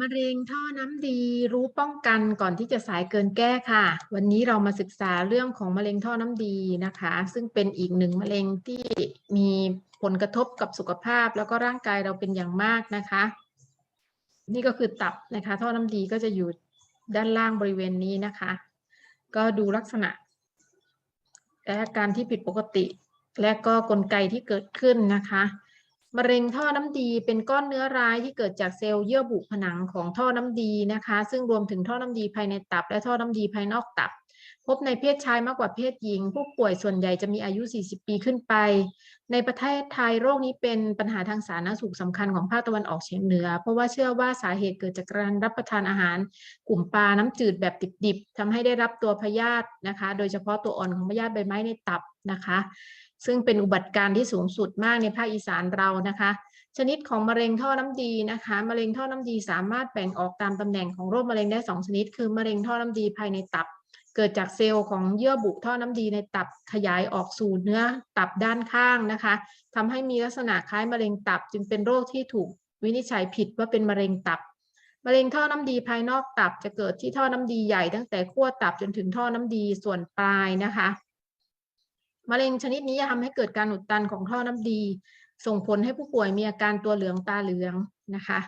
มะเร็งท่อน้ำดีรู้ป้องกันก่อนที่จะสายเกินแก้ค่ะ วันนี้เรามาศึกษาเรื่องของมะเร็งท่อน้ำดีนะคะ ซึ่งเป็นอีกหนึ่งมะเร็งที่มีผลกระทบกับสุขภาพ แล้วก็ร่างกายเราเป็นอย่างมากนะคะ นี่ก็คือตับนะคะ ท่อน้ำดีก็จะอยู่ด้านล่างบริเวณนี้นะคะ ก็ดูลักษณะและอาการที่ผิดปกติ และก็กลไกที่เกิดขึ้นนะคะ มะเร็งท่อน้ำดีเป็นก้อนเนื้อร้ายที่เกิดจากเซลล์เยื่อบุผนังของท่อน้ำดีนะคะ ซึ่งรวมถึงท่อน้ำดีภายในตับ และท่อน้ำดีภายนอกตับ พบในเพศชายมากกว่าเพศหญิง ผู้ป่วยส่วนใหญ่จะมีอายุ 40 ปีขึ้นไป ในประเทศไทยโรคนี้เป็นปัญหาทางสาธารณสุขสำคัญของภาคตะวันออกเฉียงเหนือ เพราะว่าเชื่อว่าสาเหตุเกิดจากการรับประทานอาหาร กลุ่มปลาน้ำจืดแบบดิบๆทำให้ได้รับตัวพยาธินะคะ โดยเฉพาะตัวอ่อนของพยาธิใบไม้ในตับนะคะ ซึ่งเป็นอุบัติการณ์ที่สูงสุดมากในภาคอีสานเรานะคะ ชนิดของมะเร็งท่อน้ำดีนะคะมะเร็งท่อน้ำดีสามารถแบ่งออกตามตำแหน่งของโรคมะเร็งได้ 2 ชนิด คือมะเร็งท่อน้ำดีภายในตับ เกิดจากเซลล์ของเยื่อบุท่อน้ำดีในตับขยายออกสู่เนื้อตับด้านข้างนะคะทำให้มีลักษณะคล้ายมะเร็งตับจึงเป็นโรคที่ถูกวินิจฉัยผิดว่าเป็นมะเร็งตับมะเร็งท่อน้ำดีภายนอกตับจะเกิดที่ท่อน้ำดีใหญ่ตั้งแต่ขั้วตับจนถึงท่อน้ำดีส่วนปลายนะคะ มะเร็งชนิดนี้จะทำให้เกิดการอุดตันของท่อน้ำดี ส่งผลให้ผู้ป่วยมีอาการตัวเหลืองตาเหลืองนะคะ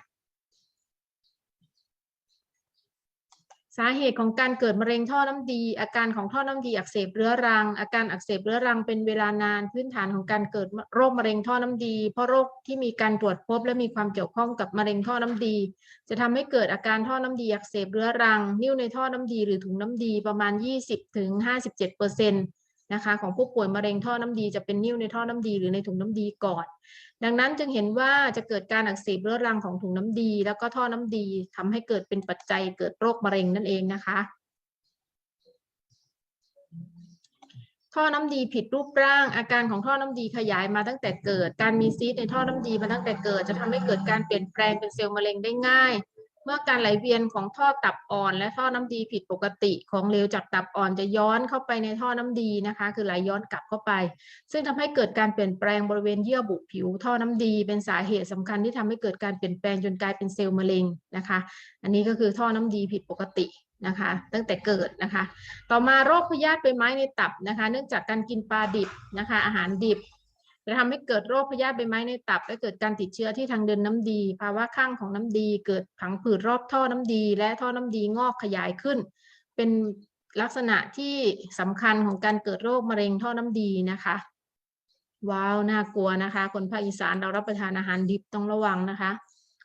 สาเหตุของการเกิดมะเร็งท่อน้ำดี อาการของท่อน้ำดีอักเสบเรื้อรัง อาการอักเสบเรื้อรังเป็นเวลานานพื้นฐานของการเกิดโรคมะเร็งท่อน้ำดี เพราะโรคที่มีการตรวจพบและมีความเกี่ยวข้องกับมะเร็งท่อน้ำดี จะทำให้เกิดอาการท่อน้ำดีอักเสบเรื้อรัง นิ่วในท่อน้ำดีหรือถุงน้ำดีประมาณ 20ถึง57เปอร์เนะคะของผู้ป่วยมะเร็งท่อน้ำดีจะเป็นนิ่วในท่อน้ำดีหรือในถุงน้ำดีก่อน ดังนั้นจึงเห็นว่าจะเกิดการอักเสบเรื้อรังของถุงน้ำดี แล้วก็ท่อน้ำดีทำให้เกิดเป็นปัจจัยเกิดโรคมะเร็งนั่นเองนะคะ ท่อน้ำดีผิดรูปร่างอาการของท่อน้ำดีขยายมาตั้งแต่เกิด การมีซีสในท่อน้ำดีมาตั้งแต่เกิด จะทำให้เกิดการเปลี่ยนแปลงเป็นเซลล์มะเร็งได้ง่าย เมื่อการไหลเวียนของท่อตับอ่อน และท่อน้ำดีผิดปกติของเหลวจากตับอ่อนจะย้อนเข้าไปในท่อน้ำดีนะคะ คือไหลย้อนกลับเข้าไป ซึ่งทำให้เกิดการเปลี่ยนแปลงบริเวณเยื่อบุผิว ท่อน้ำดี เป็นสาเหตุสำคัญที่ทำให้เกิดการเปลี่ยนแปลงจนกลายเป็นเซลล์มะเร็งนะคะ อันนี้ก็คือท่อน้ำดีผิดปกตินะคะ ตั้งแต่เกิดนะคะ ต่อมาโรคพยาธิใบไม้ในตับนะคะ เนื่องจากการกินปลาดิบนะคะ อาหารดิบ จะทำให้เกิดโรคพยาธิใบไม้ในตับ และเกิดการติดเชื้อที่ทางเดินน้ำดี ภาวะข้างของน้ำดี เกิดผังผืดรอบท่อน้ำดี และท่อน้ำดีงอกขยายขึ้น เป็นลักษณะที่สำคัญของการเกิดโรคมะเร็งท่อน้ำดีนะคะ ว้าว น่ากลัวนะคะ คนภาคอีสานเรารับประทานอาหารดิบต้องระวังนะคะ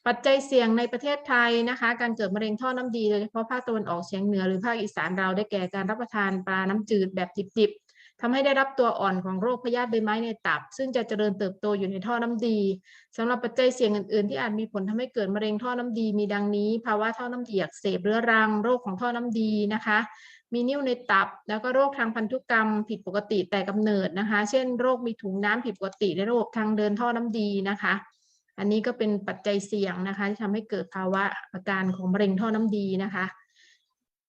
ปัจจัยเสี่ยงในประเทศไทยนะคะ การเกิดมะเร็งท่อน้ำดีโดยเฉพาะภาคตะวันออกเฉียงเหนือหรือภาคอีสานเราได้แก่การรับประทานปลาน้ำจืดแบบดิบ ทำให้ได้รับตัวอ่อนของโรคพยาธิใบไม้ในตับ ซึ่งจะเจริญเติบโตอยู่ในท่อน้ำดีสำหรับปัจจัยเสี่ยงอื่นๆ ที่อาจมีผลทำให้เกิดมะเร็งท่อน้ำดี มีดังนี้ ภาวะท่อน้ำดีอักเสบเรื้อรัง โรคของท่อน้ำดีนะคะ มีนิ่วในตับ แล้วก็โรคทางพันธุกรรม ผิดปกติแต่กำเนิดนะคะ เช่น โรคมีถุงน้ำผิดปกติในระบบทางเดินท่อน้ำดีนะคะ อันนี้ก็เป็นปัจจัยเสี่ยงนะคะที่ทำให้เกิดภาวะอาการของมะเร็งท่อน้ำดีนะคะ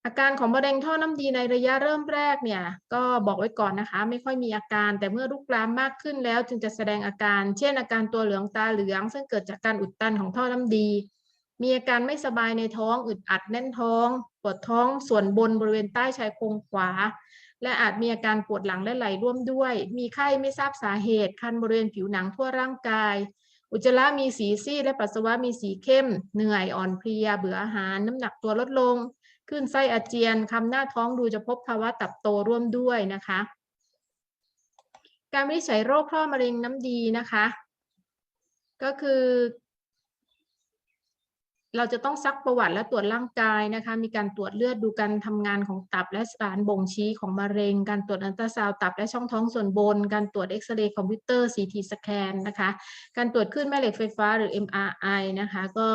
อาการของมะเร็งท่อน้ำดีในระยะเริ่มแรกเนี่ยก็บอกไว้ก่อนนะคะ ไม่ค่อยมีอาการ แต่เมื่อลุกลามมากขึ้นแล้วจึงจะแสดงอาการ เช่น อาการตัวเหลืองตาเหลือง ซึ่งเกิดจากการอุดตันของท่อน้ำดี มีอาการไม่สบายในท้องอึดอัดแน่นท้อง ปวดท้องส่วนบนบริเวณใต้ชายโครงขวา และอาจมีอาการปวดหลังและไหล่ร่วมด้วย มีไข้ไม่ทราบสาเหตุคันบริเวณผิวหนังทั่วร่างกาย อุจจาระมีสีซีดและปัสสาวะมีสีเข้ม เหนื่อยอ่อนเพลียเบื่ออาหาร น้ำหนักตัวลดลง ขึ้นไส้อาเจียนคำหน้าท้องดูจะพบภาวะตับโตร่วมด้วยนะคะ การวินิจฉัยโรคท่อมะเร็งน้ำดีนะคะ ก็คือ เราจะต้องซักประวัติและตรวจร่างกายนะคะ มีการตรวจเลือดดูการทำงานของตับและสารบ่งชี้ของมะเร็ง การตรวจอัลตราซาวตับและช่องท้องส่วนบน การตรวจเอ็กซเรย์คอมพิวเตอร์ CT สแกนนะคะ การตรวจคลื่นแม่เหล็กไฟฟ้าหรือ MRI นะคะ ก็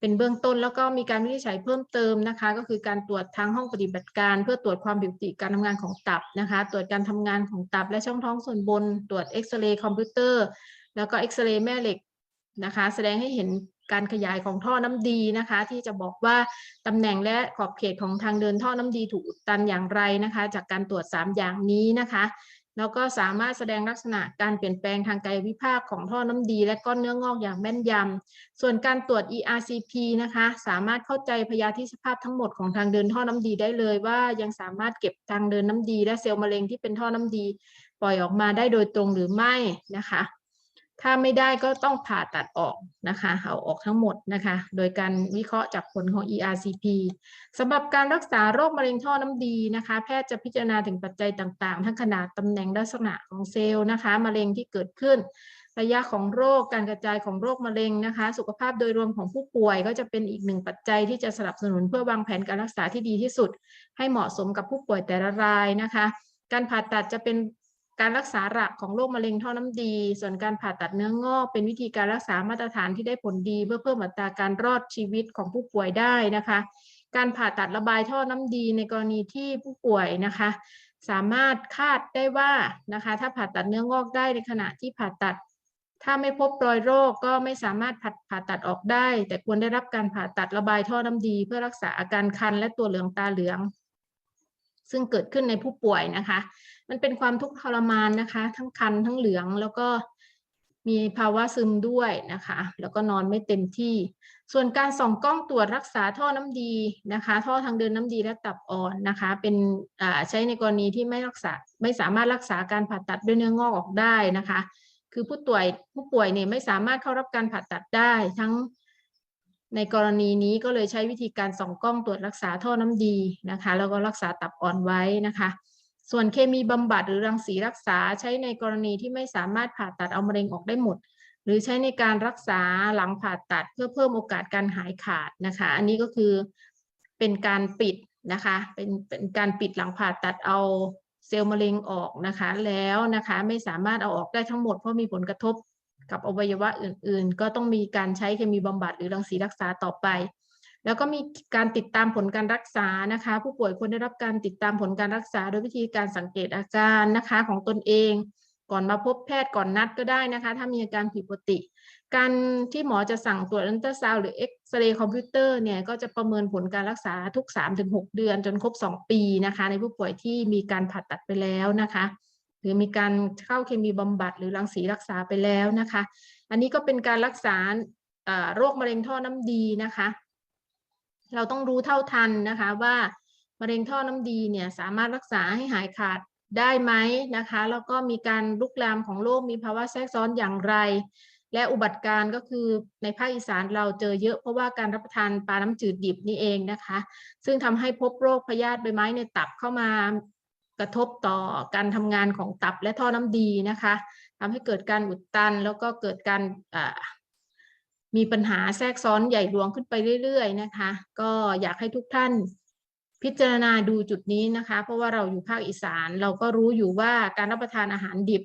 เป็นเบื้องต้นแล้วก็มีการวินิจฉัยเพิ่มเติมนะคะ ก็คือการตรวจทางห้องปฏิบัติการ เพื่อตรวจความผิดปกติการทำงานของตับนะคะ ตรวจการทำงานของตับและช่องท้องส่วนบน ตรวจเอ็กซเรย์คอมพิวเตอร์ แล้วก็เอ็กซเรย์แม่เหล็กนะคะ แสดงให้เห็นการขยายของท่อน้ำดีนะคะ ที่จะบอกว่าตำแหน่งและขอบเขตของทางเดินท่อน้ำดีถูกตันอย่างไรนะคะ จากการตรวจ 3 อย่างนี้นะคะ แล้วก็สามารถแสดงลักษณะการเปลี่ยนแปลงทางกายวิภาคของท่อน้ำดีและก้อนเนื้องอกอย่างแม่นยำ ส่วนการตรวจ ERCP นะคะ สามารถเข้าใจพยาธิสภาพทั้งหมดของทางเดินท่อน้ำดีได้เลยว่ายังสามารถเก็บทางเดินน้ำดี และเซลล์มะเร็งที่เป็นท่อน้ำดี ปล่อยออกมาได้โดยตรงหรือไม่นะคะ ถ้าไม่ได้ก็ต้องผ่าตัดออกนะคะเอาออกทั้งหมดนะคะ โดยการวิเคราะห์จากผลของ ERCP สำหรับการรักษาโรคมะเร็งท่อน้ำดีนะคะ แพทย์จะพิจารณาถึงปัจจัยต่างๆ ทั้งขนาดตำแหน่งลักษณะของเซลล์นะคะมะเร็งที่เกิดขึ้น ระยะของโรคการกระจายของโรคมะเร็งนะคะ สุขภาพโดยรวมของผู้ป่วย ก็จะเป็นอีกหนึ่งปัจจัยที่จะสนับสนุนเพื่อวางแผนการรักษาที่ดีที่สุด ให้เหมาะสมกับผู้ป่วยแต่ละรายนะคะ การผ่าตัดจะเป็น การรักษาหลักของโรคมะเร็งท่อน้ำดี ส่วนการผ่าตัดเนื้องอก เป็นวิธีการรักษามาตรฐานที่ได้ผลดี เพื่อเพิ่มอัตราการรอดชีวิตของผู้ป่วยได้นะคะ การผ่าตัดระบายท่อน้ำดีในกรณีที่ผู้ป่วยนะคะ สามารถคาดได้ว่านะคะ ถ้าผ่าตัดเนื้องอกได้ในขณะที่ผ่าตัด ถ้าไม่พบรอยโรคก็ไม่สามารถผ่าผ่าตัดออกได้ แต่ควรได้รับการผ่าตัดระบายท่อน้ำดี เพื่อรักษาอาการคันและตัวเหลืองตาเหลือง ซึ่งเกิดขึ้นในผู้ป่วยนะคะ มันเป็นความทุกข์ทรมานนะคะ ทั้งคันทั้งเหลืองแล้วก็มีภาวะซึมด้วยนะคะ แล้วก็นอนไม่เต็มที่ ส่วนการส่องกล้องตรวจรักษาท่อน้ำดีนะคะ ท่อทางเดินน้ำดีและตับอ่อนนะคะ เป็นใช้ในกรณีที่ไม่รักษาไม่สามารถรักษาการผ่าตัดด้วยเนื้องอกออกได้นะคะ คือผู้ป่วยผู้ป่วยเนี่ยไม่สามารถเข้ารับการผ่าตัดได้ทั้ง ในกรณีนี้ก็เลยใช้วิธีการส่องกล้องตรวจรักษาท่อน้ำดีนะคะแล้วก็รักษาตับอ่อนไว้นะคะ ส่วนเคมีบำบัดหรือรังสีรักษาใช้ในกรณีที่ไม่สามารถผ่าตัดเอามะเร็งออกได้หมด หรือใช้ในการรักษาหลังผ่าตัดเพื่อเพิ่มโอกาสการหายขาดนะคะ อันนี้ก็คือเป็นการปิดนะคะเป็นเป็นการปิดหลังผ่าตัดเอาเซลล์มะเร็งออกนะคะ แล้วนะคะไม่สามารถเอาออกได้ทั้งหมดเพราะมีผลกระทบ กับอวัยวะอื่น ๆ ก็ต้องมีการใช้เคมีบำบัดหรือรังสีรักษาต่อไป แล้วก็มีการติดตามผลการรักษานะคะ ผู้ป่วยควรได้รับการติดตามผลการรักษา โดยวิธีการสังเกตอาการนะคะของตนเอง ก่อนมาพบแพทย์ก่อนนัดก็ได้นะคะ ถ้ามีอาการผิดปกติ การที่หมอจะสั่งตรวจอัลตราซาวหรือเอ็กซเรย์คอมพิวเตอร์เนี่ยก็จะประเมินผลการรักษาทุก 3-6 เดือนจนครบ 2 ปีนะคะ ในผู้ป่วยที่มีการผ่าตัดไปแล้วนะคะ รือมีการเข้าเคมีบำบัดหรือรังสีรักษาไปแล้วนะคะ อันนี้ก็เป็นการรักษาโรคมะเร็งท่อน้ำดีนะคะ เราต้องรู้เท่าทันนะคะว่ามะเร็งท่อน้ำดีเนี่ยสามารถรักษาให้หายขาดได้ไหมนะคะแล้วก็มีการลุกลามของโรคมีภาวะแทรกซ้อนอย่างไร และอุบัติการก็คือในภาคอีสานเราเจอเยอะเพราะว่าการรับประทานปลาน้ำจืดดิบนี่เองนะคะ ซึ่งทำให้พบโรคพยาธิใบไม้ในตับเข้ามา กระทบต่อการทำงานของตับและท่อน้ำดีนะคะทำให้เกิดการอุดตัน แล้วก็เกิดการมีปัญหาแทรกซ้อนใหญ่หลวงขึ้นไปเรื่อยๆนะคะ ก็อยากให้ทุกท่านพิจารณาดูจุดนี้นะคะ เพราะว่าเราอยู่ภาคอีสานเราก็รู้อยู่ว่าการรับประทานอาหารดิบ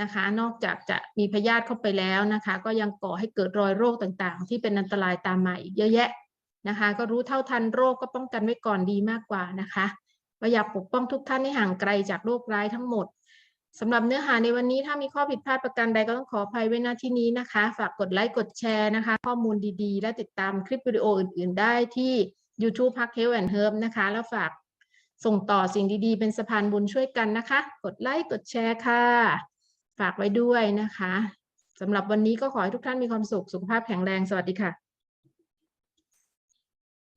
นะคะ นอกจากจะมีพยาธิเข้าไปแล้วนะคะ ก็ยังก่อให้เกิดรอยโรคต่างๆ ที่เป็นอันตรายตามมาอีกเยอะแยะนะคะ ก็รู้เท่าทันโรคก็ป้องกันไว้ก่อนดีมากกว่านะคะ ก็อยากปกป้องทุกท่านให้ห่างไกลจากโรคร้ายทั้งหมดสำหรับเนื้อหาในวันนี้ถ้ามีข้อผิดพลาดประการใดก็ต้องขออภัยไว้ณที่นี้นะคะ ฝากกดไลค์กดแชร์นะคะ ข้อมูลดีๆ และติดตามคลิปวิดีโออื่นๆ ได้ที่ YouTube พักเฮลแอนเฮิร์บนะคะ แล้วฝากส่งต่อสิ่งดีๆ เป็นสะพานบุญช่วยกันนะคะ กดไลค์กดแชร์ค่ะ ฝากไว้ด้วยนะคะสำหรับวันนี้ก็ขอให้ทุกท่านมีความสุขสุขภาพแข็งแรงสวัสดีค่ะ